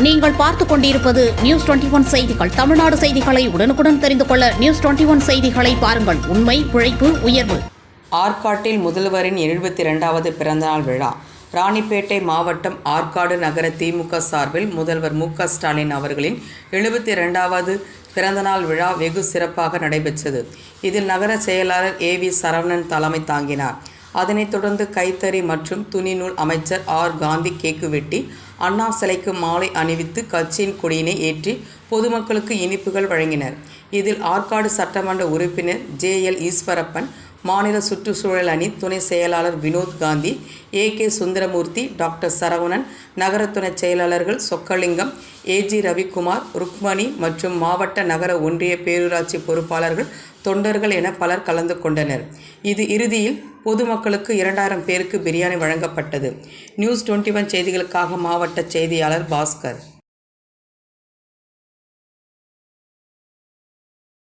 நீங்கள் பார்த்துக் கொண்டிருப்பது நியூஸ் டுவெண்டி ஒன் செய்திகள். தமிழ்நாடு செய்திகளை உடனுக்குடன் தெரிந்து கொள்ள நியூஸ் டுவெண்டி ஒன் செய்திகளை பாருங்கள். உண்மை உழைப்பு உயர்வு. ஆற்காட்டில் முதல்வரின் எழுபத்தி இரண்டாவது பிறந்தநாள் விழா. ராணிப்பேட்டை மாவட்டம் ஆற்காடு நகர திமுக சார்பில் முதல்வர் மு ஸ்டாலின் அவர்களின் எழுபத்தி இரண்டாவது பிறந்தநாள் விழா வெகு சிறப்பாக நடைபெற்றது. இதில் நகர செயலாளர் ஏ வி சரவணன் தலைமை தாங்கினார். அதனைத் தொடர்ந்து கைத்தறி மற்றும் துணிநூல் அமைச்சர் ஆர். காந்தி கேக்கு வெட்டி அண்ணா சிலைக்கு மாலை அணிவித்து கட்சியின் கொடியினை ஏற்றி பொதுமக்களுக்கு இனிப்புகள் வழங்கினர். இதில் ஆற்காடு சட்டமன்ற உறுப்பினர் ஜே. எல். ஈஸ்வரப்பன் மாநில சுற்றுச்சூழல் அணி துணை செயலாளர் Vinod Gandhi A. K. Sundaramoorthy doctor Saravanan நகர துணை செயலாளர்கள் சொக்கலிங்கம் ஏஜி ரவிக்குமார் ருக்மணி மற்றும் மாவட்ட நகர ஒன்றிய பேரூராட்சி பொறுப்பாளர்கள் தொண்டர்கள் என பலர் கலந்து கொண்டனர். இது இறுதியில் பொதுமக்களுக்கு இரண்டாயிரம் பேருக்கு பிரியாணி வழங்கப்பட்டது. நியூஸ் டுவெண்ட்டி ஒன் செய்திகளுக்காக மாவட்ட செய்தியாளர் பாஸ்கர்.